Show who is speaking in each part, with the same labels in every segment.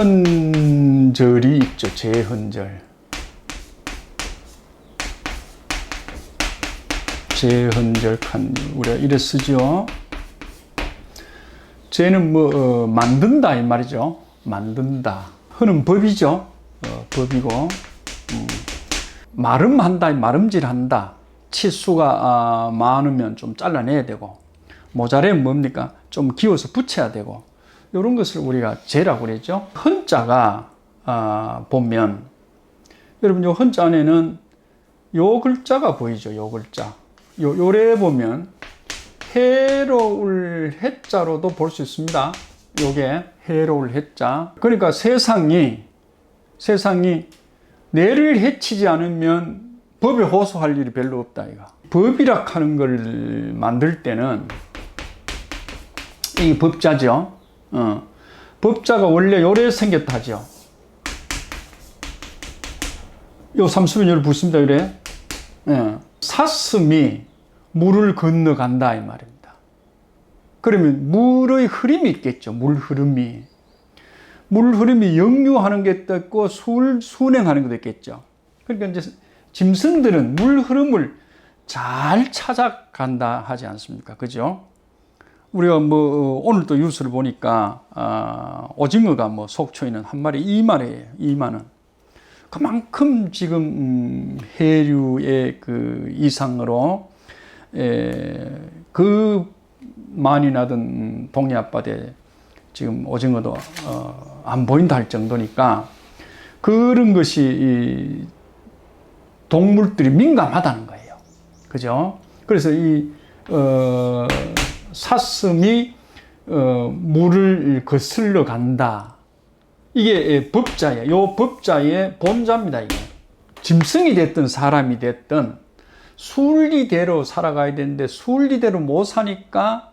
Speaker 1: 제헌절이 있죠. 제헌절. 제헌절 칸 우리가 이래 쓰죠. 제는 뭐 어, 만든다 이 말이죠. 만든다. 흔은 법이죠. 어, 법이고 음, 마름한다, 마름질한다. 치수가 아, 많으면 좀 잘라내야 되고 모자라면 뭡니까? 좀 기워서 붙여야 되고 이런 것을 우리가 재라고 그랬죠. 헌자가 아, 보면 여러분 요 헌자 안에는 요 글자가 보이죠. 요 글자. 요 요래 보면 해로울 해자로도 볼 수 있습니다. 요게 해로울 해자. 그러니까 세상이 세상이 내를 해치지 않으면 법에 호소할 일이 별로 없다 이가. 법이라 하는 걸 만들 때는 이 법자죠. 어. 법자가 원래 요래 생겼다죠. 요 삼수변열을 붙습니다. 이래. 예. 사슴이 물을 건너간다 이 말입니다. 그러면 물의 흐름이 있겠죠. 물 흐름이. 물 흐름이 역류하는 게 있고 술 순행하는 것도 있겠죠. 그러니까 이제 짐승들은 물 흐름을 잘 찾아간다 하지 않습니까? 그죠? 우리가 뭐 오늘 또 뉴스를 보니까 아, 오징어가 뭐 속초에는 한 마리 2만이에요. 2만 원. 그만큼 지금 음, 해류의 그 이상으로 에, 그 많이 나던 동해 앞바다에 지금 오징어도 어, 안 보인다 할 정도니까 그런 것이 이 동물들이 민감하다는 거예요. 그죠? 그래서 이 어, 사슴이 어, 물을 거슬러 간다. 이게 법자예요. 요 법자의 본자입니다. 이게 짐승이 됐든 사람이 됐든 순리대로 살아가야 되는데 순리대로 못 사니까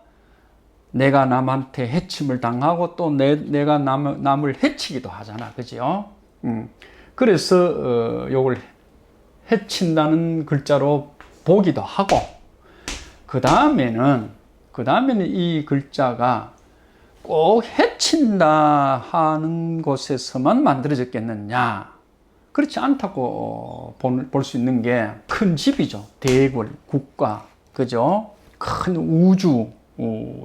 Speaker 1: 내가 남한테 해침을 당하고 또 내, 내가 남, 남을 해치기도 하잖아. 그죠? 음. 그래서 어, 요걸 해친다는 글자로 보기도 하고 그 다음에는 그 다음에는 이 글자가 꼭 해친다 하는 곳에서만 만들어졌겠느냐? 그렇지 않다고 볼 수 있는 게 큰 집이죠. 대궐 국가 그죠? 큰 우주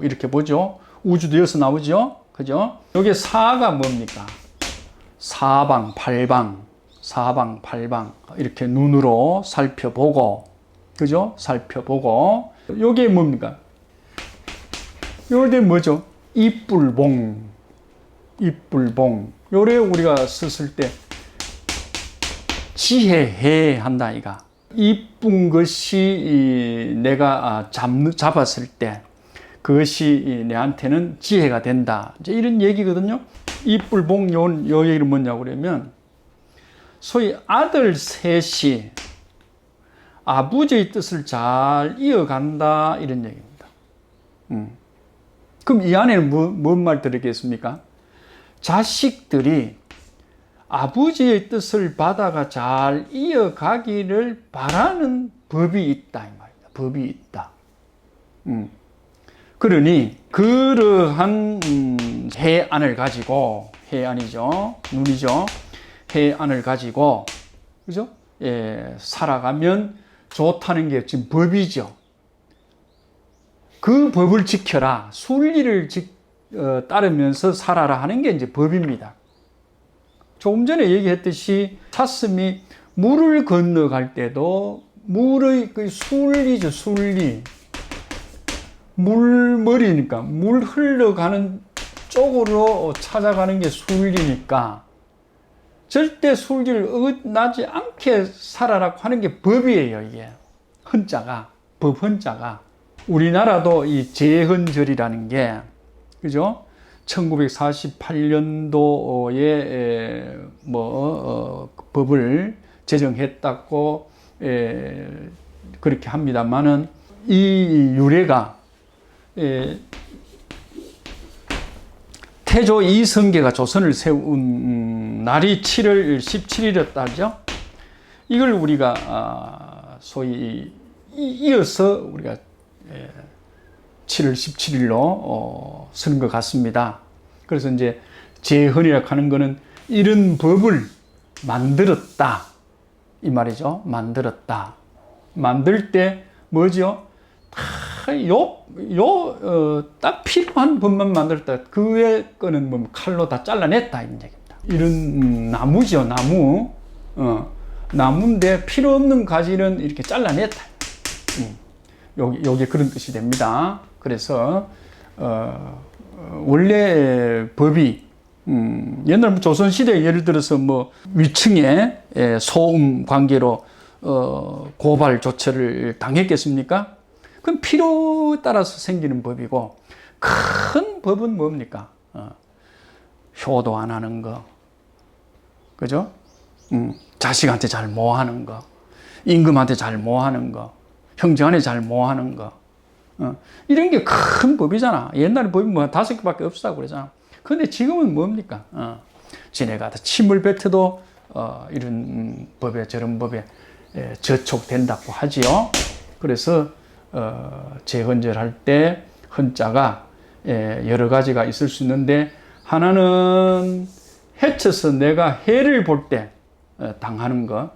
Speaker 1: 이렇게 보죠. 우주도 여기서 나오죠. 그죠? 여기 사가 뭡니까? 사방 팔방 사방 팔방 이렇게 눈으로 살펴보고 그죠? 살펴보고. 요게 뭡니까 요게 뭐죠? 이뿔봉. 이뿔봉. 요래 우리가 썼을 때 지혜해 한다 이가. 이쁜 것이 내가 잡, 잡았을 때 그것이 내한테는 지혜가 된다. 이제 이런 얘기거든요. 이뿔봉 요, 요 얘기는 뭐냐고 그러면 소위 아들 셋이 아버지의 뜻을 잘 이어간다 이런 얘기입니다. 음. 그럼 이 안에는 뭐, 뭔말 들었겠습니까? 자식들이 아버지의 뜻을 받아가 잘 이어가기를 바라는 법이 있다 이 말입니다. 법이 있다. 음. 그러니 그러한 음, 해안을 가지고 해안이죠, 눈이죠. 해안을 가지고 그죠? 예, 살아가면 좋다는 게 지금 법이죠. 그 법을 지켜라, 순리를 지, 어, 따르면서 살아라 하는 게 이제 법입니다. 조금 전에 얘기했듯이 사슴이 물을 건너갈 때도 물의 그 순리죠, 순리. 물머리니까 물 흘러가는 쪽으로 찾아가는 게 순리니까 절대 술기를 어긋나지 않게 살아라고 하는 게 법이에요, 이게. 헌자가, 법 헌자가. 우리나라도 이 재헌절이라는 게, 그죠? 1948년도에 뭐, 어, 법을 제정했다고 에, 그렇게 합니다만은 이 유래가 에, 태조 이성계가 조선을 세운 날이 7월 17일이었다죠. 이걸 우리가 아, 소위 이어서 우리가 7월 17일로 쓰는 것 같습니다. 그래서 이제 재헌이라 하는 거는 이런 법을 만들었다. 이 말이죠. 만들었다. 만들 때 뭐죠? 다 요, 요, 어, 딱 필요한 법만 만들었다. 그 외 거는 뭐 칼로 다 잘라냈다. 이런 얘기입니다. 이런 음, 나무죠. 나무. 어, 나무인데 필요 없는 가지는 이렇게 잘라냈다. 음, 여기, 여기 그런 뜻이 됩니다. 그래서, 어, 어, 원래 법이 음, 옛날 뭐 조선 시대 예를 들어서 뭐 위층에 예, 소음 관계로 어, 고발 조처를 당했겠습니까? 그건 필요에 따라서 생기는 법이고 큰 법은 뭡니까? 어, 효도 안 하는 거, 그죠? 음, 자식한테 잘 모하는 거, 임금한테 잘 모하는 거, 형제간에 잘 모하는 거, 어, 이런 게 큰 법이잖아. 옛날에 법이 뭐 다섯 개밖에 없다고 그러잖아. 근데 지금은 뭡니까? 어, 지네가 다 침을 뱉어도 어, 이런 음, 법에 저런 법에 예, 저촉된다고 하지요. 그래서 어, 재헌절할 때 헌자가 예, 여러 가지가 있을 수 있는데 하나는 해쳐서 내가 해를 볼때 어, 당하는 거.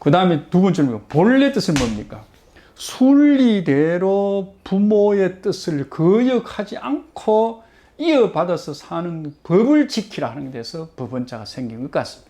Speaker 1: 그 다음에 두 번째 는 본래 뜻은 뭡니까? 순리대로 부모의 뜻을 거역하지 않고 이어받아서 사는 법을 지키라는 데서 법원자가 생긴 것 같습니다.